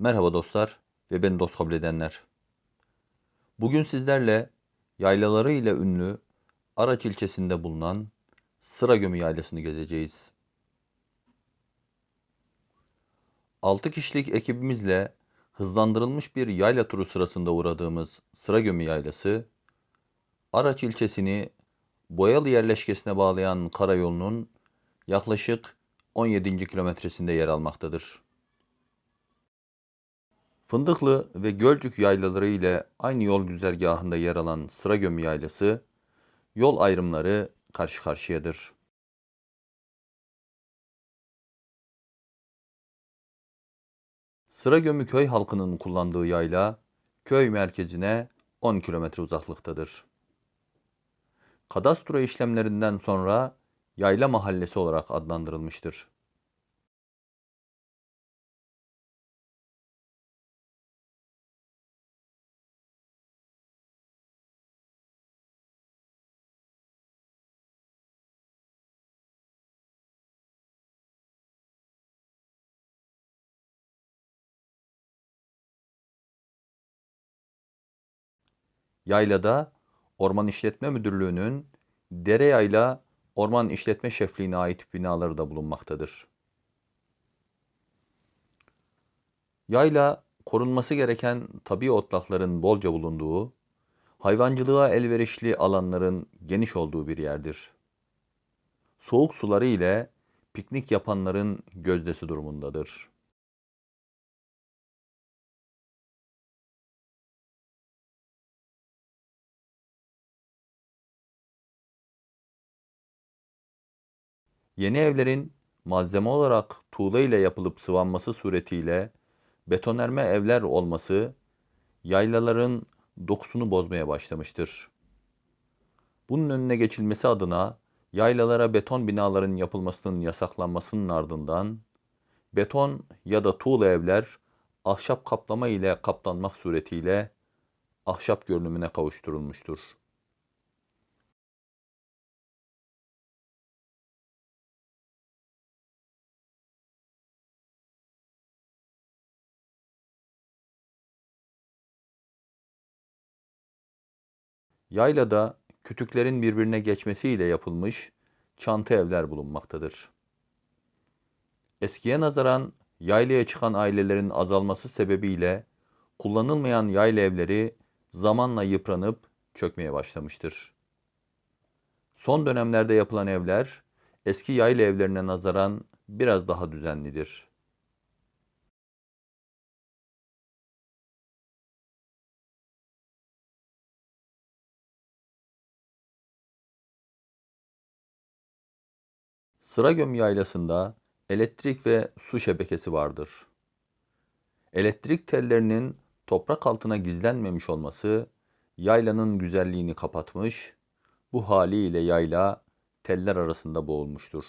Merhaba dostlar ve beni dost kabul edenler. Bugün sizlerle yaylaları ile ünlü Araç ilçesinde bulunan Sıra Gömü Yaylası'nı gezeceğiz. 6 kişilik ekibimizle hızlandırılmış bir yayla turu sırasında uğradığımız Sıra Gömü Yaylası, Araç ilçesini Boyalı yerleşkesine bağlayan karayolunun yaklaşık 17. kilometresinde yer almaktadır. Fındıklı ve Gölcük yaylaları ile aynı yol güzergahında yer alan Sıragömü Yaylası, yol ayrımları karşı karşıyadır. Sıragömü köy halkının kullandığı yayla, köy merkezine 10 kilometre uzaklıktadır. Kadastro işlemlerinden sonra Yayla Mahallesi olarak adlandırılmıştır. Yaylada Orman İşletme Müdürlüğü'nün Dereyayla Orman İşletme Şefliğine ait binaları da bulunmaktadır. Yayla korunması gereken tabi otlakların bolca bulunduğu, hayvancılığa elverişli alanların geniş olduğu bir yerdir. Soğuk suları ile piknik yapanların gözdesi durumundadır. Yeni evlerin malzeme olarak tuğla ile yapılıp sıvanması suretiyle betonerme evler olması yaylaların dokusunu bozmaya başlamıştır. Bunun önüne geçilmesi adına yaylalara beton binaların yapılmasının yasaklanmasının ardından beton ya da tuğla evler ahşap kaplama ile kaplanmak suretiyle ahşap görünümüne kavuşturulmuştur. Yaylada kütüklerin birbirine geçmesiyle yapılmış çanta evler bulunmaktadır. Eskiye nazaran yaylaya çıkan ailelerin azalması sebebiyle kullanılmayan yayla evleri zamanla yıpranıp çökmeye başlamıştır. Son dönemlerde yapılan evler eski yayla evlerine nazaran biraz daha düzenlidir. Sıragöm yaylasında elektrik ve su şebekesi vardır. Elektrik tellerinin toprak altına gizlenmemiş olması yaylanın güzelliğini kapatmış, bu haliyle yayla teller arasında boğulmuştur.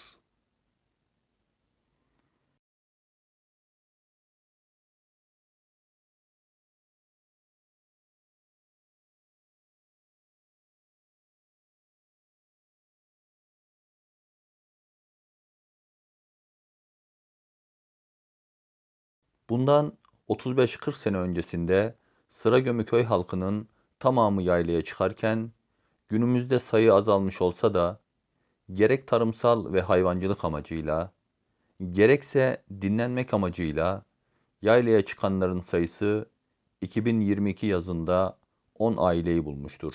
Bundan 35-40 sene öncesinde Sıragömü köy halkının tamamı yaylaya çıkarken günümüzde sayı azalmış olsa da gerek tarımsal ve hayvancılık amacıyla gerekse dinlenmek amacıyla yaylaya çıkanların sayısı 2022 yazında 10 aileyi bulmuştur.